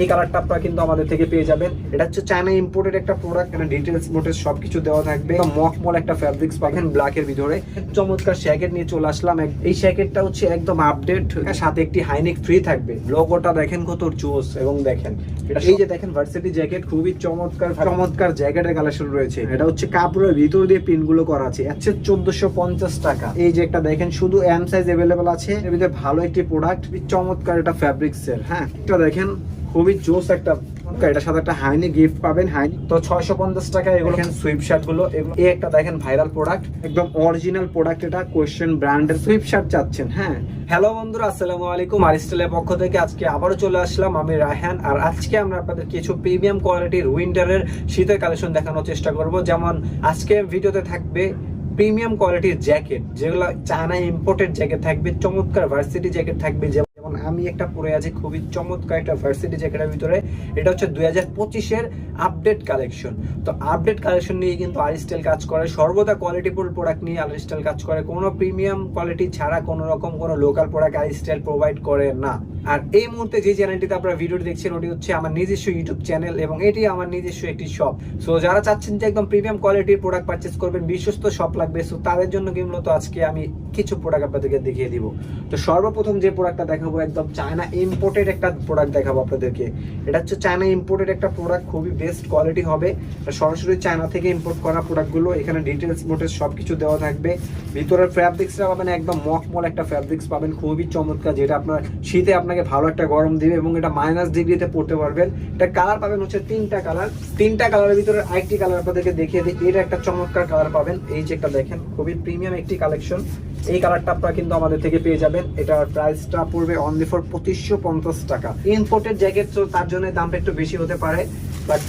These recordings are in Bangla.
এই কালারটা আপনারা কিন্তু আমাদের থেকে পেয়ে যাবেন। এটা হচ্ছে চায়না ইম্পোর্টেড একটা প্রোডাক্ট এখানে ডিটেলস মোটেলস সবকিছু দেওয়া থাকবে। মকমল একটা ফ্যাব্রিক্স পাবেন ব্ল্যাকের ভিতরে। চমৎকার শ্যাকেট নিয়ে চলে আসলাম। এই শ্যাকেটটা হচ্ছে একদম আপডেট সাথে একটি হাইনেক ফ্রি থাকবে। লোগোটা দেখেন কত জোস এবং দেখেন। এটা এই যে দেখেন ভার্সিটি জ্যাকেট খুবই চমৎকার চমৎকার জ্যাকেটের কালেকশন রয়েছে। এটা হচ্ছে কাপড়ের ভিতর দিয়ে পিনগুলো করা আছে। হচ্ছে চোদ্দশো পঞ্চাশ টাকা। এই যে একটা দেখেন শুধু এম সাইজ অ্যাভেলেবেল আছে। এর ভিতরে ভালো একটি প্রোডাক্ট চমৎকার এটা ফ্যাব্রিক্স এর। হ্যাঁ এটা দেখেন। খুবই জোস একটা সাথে একটা হাইনি গিফট পাবেন, হাইনি। তো ছয়শো পঞ্চাশ টাকা এগুলো শার্টগুলো এই একটা দেখেন ভাইরাল প্রোডাক্ট একদম অরিজিনাল প্রোডাক্ট এটা কোয়েশ্চেন ব্র্যান্ডের শার্ট চাচ্ছেন হ্যাঁ। হ্যালো বন্ধুরা, আসসালামু আলাইকুম পক্ষ থেকে আজকে আবারও চলে আসলাম আমি রায়হান, আর আজকে আমরা আপনাদের কিছু প্রিমিয়াম কোয়ালিটির উইন্টারের শীতের কালেকশন দেখানোর চেষ্টা করব। যেমন আজকে ভিডিওতে থাকবে প্রিমিয়াম কোয়ালিটির জ্যাকেট যেগুলো চায়না ইম্পোর্টেড জ্যাকেট থাকবে, চমৎকার ভার্সিটি জ্যাকেট থাকবে আমি একটা পরে আছি খুবই চমৎকার একটা ভার্সিটি জ্যাকেটের ভিতরে। এটা হচ্ছে দুই হাজার পঁচিশের আপডেট কালেকশন তো আপডেট কালেকশন নিয়ে কিন্তু আরিস্টেল কাজ করে। সর্বদা কোয়ালিটিফুল প্রোডাক্ট নিয়ে আরিস্টেল কাজ করে। কোনো প্রিমিয়াম কোয়ালিটি ছাড়া কোনো রকম কোনো লোকাল প্রোডাক্ট আরিস্টেল প্রোভাইড করে না। আর এই মুহূর্তে যে চ্যানেলটিতে আপনারা ভিডিওটি দেখছেন, ওটি হচ্ছে আমার নিজস্ব ইউটিউব চ্যানেল এবং এটি আমার নিজস্ব একটি শপ সো যারা চাচ্ছেন যে একদম প্রিমিয়াম কোয়ালিটির প্রোডাক্ট পারচেস করবেন, বিশ্বস্ত শপ লাগবে। সো তাদের জন্য কি মূলত আজকে আমি কিছু প্রোডাক্ট আপনাদেরকে দেখিয়ে দিব। তো সর্বপ্রথম যে প্রোডাক্টটা দেখাবো, একদম চায়না ইম্পোর্টেড একটা প্রোডাক্ট দেখাবো আপনাদেরকে। এটা হচ্ছে চায়না ইম্পোর্টেড একটা প্রোডাক্ট খুবই বেস্ট কোয়ালিটি হবে। সরাসরি চায়না থেকে ইম্পোর্ট করা প্রোডাক্টগুলো এখানে ডিটেলস মোটেলস সব কিছু দেওয়া থাকবে। ভিতরের ফ্যাব্রিক্সটা পাবেন একদম মকমল একটা ফ্যাব্রিক্স পাবেন, খুবই চমৎকার, যেটা আপনার শীতে আপনাকে ভালো একটা গরম দিবে এবং এটা মাইনাস ডিগ্রিতে পড়তে পারবেন। এটা কালার পাবেন হচ্ছে তিনটা কালার তিনটা কালারের ভিতরে আরেকটি কালার আপনাদেরকে দেখিয়ে দিই, এটা একটা চমৎকার কালার পাবেন। এই যে একটা দেখেন, খুবই প্রিমিয়াম একটি কালেকশন এই কালারটা আপনারা কিন্তু আমাদের থেকে পেয়ে যাবেন। এটার প্রাইসটা পড়বে অনলি ফর পঁচিশশো পঞ্চাশ টাকা। ইম্পোর্টেড জ্যাকেট তো তার জন্য দামটা একটু বেশি হতে পারে বাট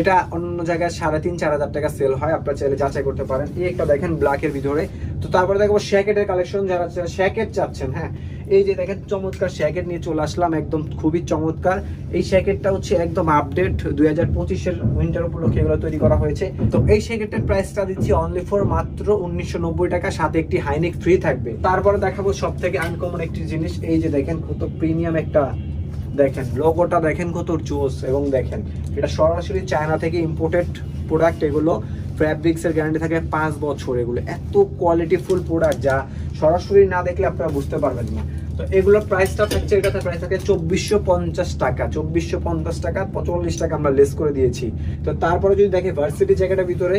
এটা অন্য জায়গায় সাড়ে তিন, চার হাজার টাকা সেল হয়, আপনারা চাইলে যাচাই করতে পারেন। এই একটা দেখেন ব্ল্যাকের ভিতরে। তো তারপরে দেখব শ্যাকেটের কালেকশন যারা শ্যাকেট চাচ্ছেন হ্যাঁ। এই যে দেখেন চমৎকার শ্যাকেট নিয়ে চলে আসলাম, একদম খুবই চমৎকার। এই শ্যাকেটটা হচ্ছে একদম আপডেট দুই হাজার পঁচিশের উইন্টার উপলক্ষে এগুলো তৈরি করা হয়েছে। তো এই শ্যাকেটের প্রাইসটা দিচ্ছি অনলি ফর মাত্র উনিশশো নব্বই টাকা, সাথে একটি হাইনেক ফ্রি থাকবে। তারপরে দেখাবো সব থেকে আনকমন একটি জিনিস, এই যে দেখেন কত প্রিমিয়াম একটা দেখেন লোগোটা দেখেন কত জোস এবং দেখেন, এটা সরাসরি চায়না থেকে ইম্পোর্টেড প্রোডাক্ট এগুলো ফ্যাব্রিক্সের গ্যারান্টি থাকে পাঁচ বছর এগুলো। এত কোয়ালিটিফুল প্রোডাক্ট যা সরাসরি না দেখলে আপনারা বুঝতে পারবেন না। তো এগুলোর প্রাইসটা থাকছে এটাতে প্রাইস থাকে চব্বিশশো পঞ্চাশ টাকা। চব্বিশশো পঞ্চাশ টাকা, পঁচল্লিশ টাকা আমরা লেস করে দিয়েছি। তো তারপরে যদি দেখে ভার্সিটি জ্যাকেটের ভিতরে,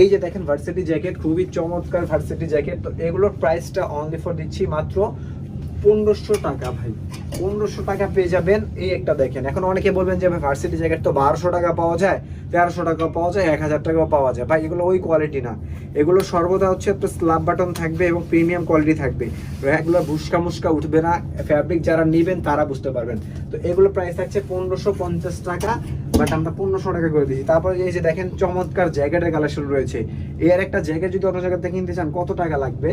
এই যে দেখেন ভার্সিটি জ্যাকেট খুবই চমৎকার ভার্সিটি জ্যাকেট তো এগুলোর প্রাইসটা অনলি ফর দিচ্ছি মাত্র পনেরোশো টাকা ভাই। পনেরোশো টাকা পেয়ে যাবেন। এই একটা দেখেন, এখন অনেকে বলবেন যে ভাই ভার্সিটি জ্যাকেট তো বারোশো টাকা পাওয়া যায়, তেরোশো টাকা পাওয়া যায়, এক হাজার টাকাও পাওয়া যায়। ভাই, এগুলো ওই কোয়ালিটি না। এগুলো সর্বদা হচ্ছে একটা স্ল্যাব বাটন থাকবে এবং প্রিমিয়াম কোয়ালিটি থাকবে। এগুলো ভুসকা মুসকা উঠবে না। ফ্যাব্রিক যারা নেবেন, তারা বুঝতে পারবেন। তো এগুলো প্রাইস থাকছে পনেরোশো পঞ্চাশ টাকা। বাট আমরা পনেরোশো টাকা করে দিয়েছি। তারপরে এই যে দেখেন চমৎকার জ্যাকেটের কালেকশন রয়েছে। এর একটা জ্যাকেট যদি অন্য জায়গাতে কিনতে চান, কত টাকা লাগবে?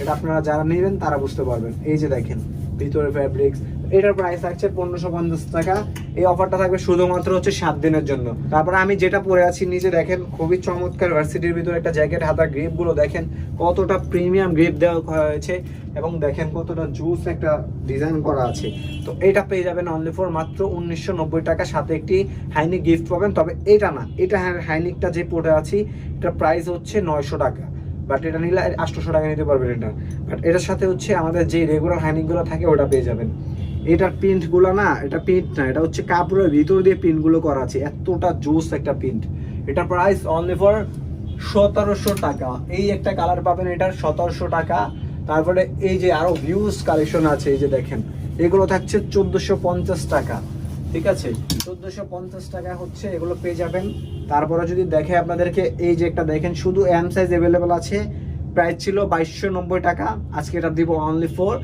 এটা আপনারা যারা নেবেন তারা বুঝতে পারবেন। এই যে দেখেন ভিতরে ফ্যাব্রিক্স এটার প্রাইস থাকছে পনেরোশো পঞ্চাশ টাকা। এই অফারটা থাকবে শুধুমাত্র হচ্ছে সাত দিনের জন্য। তারপরে আমি যেটা পরে আছি নিজে দেখেন খুবই চমৎকার ভার্সিটির ভিতরে একটা জ্যাকেট হাতা গ্রিপগুলো দেখেন কতটা প্রিমিয়াম গ্রিপ দেওয়া হয়েছে এবং দেখেন কতটা জুস একটা ডিজাইন করা আছে। তো এটা পেয়ে যাবেন অনলি ফর মাত্র উনিশশো নব্বই টাকা। সাথে একটি হাইনিক গিফট পাবেন, তবে এটা না, এটা হাইনিকটা যে পরে আছি, এটার প্রাইস হচ্ছে নয়শো টাকা। বাট এটা নিলে আটশোশো টাকা নিতে পারবেন এটা। বাট এটার সাথে হচ্ছে আমাদের যে রেগুলার হাইনিকগুলো থাকে, ওটা পেয়ে যাবেন। এটার প্রিন্টগুলো না, এটা প্রিন্ট না, এটা হচ্ছে কাপড়ের ভিতর দিয়ে প্রিন্টগুলো করা আছে। এতটা জোস একটা প্রিন্ট এটার প্রাইস অনলি ফর সতেরোশো টাকা। এই একটা কালার পাবেন এটার সতেরোশো টাকা। তারপরে এই যে আরও ভিউজ কালেকশন আছে, এই যে দেখেন, এগুলো থাকছে চোদ্দোশো পঞ্চাশ টাকা। ঠিক আছে? চোদ্দোশো পঞ্চাশ টাকা হচ্ছে, এগুলো পেয়ে যাবেন। তারপরে যদি দেখে আপনাদেরকে এই যে একটা দেখেন, শুধু এম সাইজ অ্যাভেলেবেল আছে। প্রাইস ছিল বাইশশো নব্বই টাকা, আজকে এটা দিব অনলি ফোর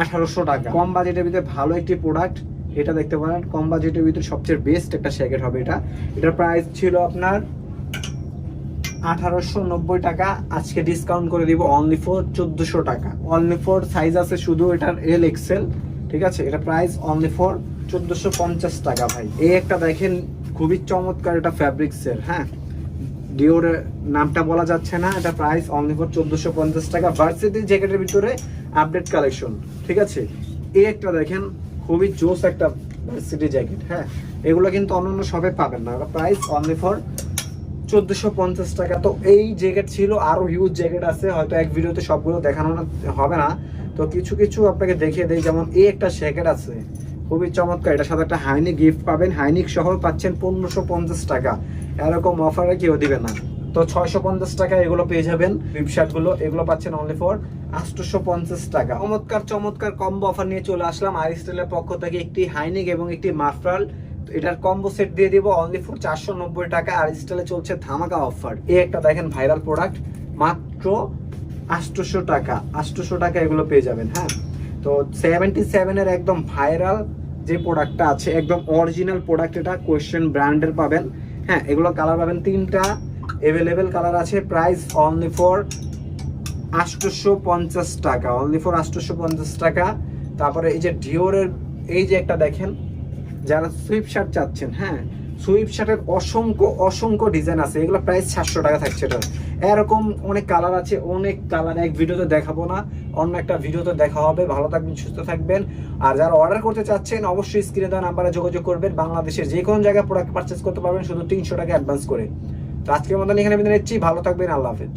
আঠারোশো টাকা। কম বাজেটের ভিতরে ভালো একটি প্রোডাক্ট এটা দেখতে পারেন, কম বাজেটের ভিতরে সবচেয়ে বেস্ট একটা শ্যাকেট হবে এটা। এটার প্রাইস ছিল আপনার আঠারোশো নব্বই টাকা, আজকে ডিসকাউন্ট করে দিব অনলি ফোর চোদ্দোশো টাকা। অনলি ফোর সাইজ আছে শুধু এটার এল এক্সেল ঠিক আছে? এটা প্রাইস অনলি ফর চোদ্দোশো পঞ্চাশ টাকা ভাই। এই একটা দেখেন, খুবই চমৎকার এটা ফ্যাব্রিক্সের হ্যাঁ? ডিওরের নামটা বলা যাচ্ছে না, এটা প্রাইস অনলি ফর চোদ্দোশো পঞ্চাশ টাকা ভার্সিটি জ্যাকেটের ভিতরে আপডেট কালেকশন ঠিক আছে? এই একটা দেখেন, খুবই জোস একটা সিটি জ্যাকেট হ্যাঁ? এগুলো কিন্তু অন্যান্য শপে পাবেন না প্রাইস অনলি ফর চোদ্দশো পঞ্চাশ টাকা। তো এই জ্যাকেট ছিল, আরও হিউজ জ্যাকেট আছে, হয়তো এক ভিডিওতে সবগুলো দেখানো হবে না। তো কিছু কিছু আপনাকে দেখিয়ে দেই, যেমন এই একটা জ্যাকেট আছে খুবই চমৎকার। এটার সাথে একটা হাইনিক গিফট পাবেন। হাইনিক সহ পাচ্ছেন পনেরোশো পঞ্চাশ টাকা। এরকম অফারে কেউ দিবে না। তো ছয়শো পঞ্চাশ টাকা এগুলো পেয়ে যাবেন। গুলো, এগুলো পাচ্ছেন অনলি ফর আটশোশো পঞ্চাশ টাকা। চমৎকার চমৎকার কম্বো অফার নিয়ে চলে আসলাম আরিস্টেলের পক্ষ থেকে একটি হাইনিক এবং একটি মাফরাল। এটার কম্বো সেট দিয়ে দিব অনলি ফর চারশো নব্বই টাকা। আর স্টাইলে চলছে ধামাকা অফার এই একটা দেখেন ভাইরাল প্রোডাক্ট মাত্র আটশোশো টাকা। আটশোশো টাকা এগুলো পেয়ে যাবেন হ্যাঁ? তো সেভেন্টি সেভেনের একদম ভাইরাল যে প্রোডাক্টটা আছে, একদম অরিজিনাল প্রোডাক্ট এটা কোয়েশ্চেন ব্র্যান্ডের পাবেন। হ্যাঁ এগুলো কালার পাবেন তিনটা। অ্যাভেলেবেল কালার আছে প্রাইস অনলি ফর আটশোশো পঞ্চাশ টাকা অনলি ফর আটশোশো পঞ্চাশ টাকা। তারপরে এই যে ডিওরের এই যে একটা দেখেন, যারা সুইপ শার্ট চাচ্ছেন হ্যাঁ সুইপ শার্টের অসংখ্য অসংখ্য ডিজাইন আছে। এগুলো প্রাইস সাতশো টাকা থাকছে এটা এরকম অনেক কালার আছে, অনেক কালার এক ভিডিওতে দেখাবো না, অন্য একটা ভিডিওতে দেখা হবে। ভালো থাকবেন, সুস্থ থাকবেন। আর যারা অর্ডার করতে চাচ্ছেন, অবশ্যই স্ক্রিনে দেওয়া নাম্বারে যোগাযোগ করবেন। বাংলাদেশের যে কোনো জায়গায় প্রোডাক্ট পারচেস করতে পারবেন, শুধু তিনশো টাকা অ্যাডভান্স করে। তো আজকের মতন এখানে বিদায় নিচ্ছি। ভালো থাকবেন, আল্লাহ হাফেজ।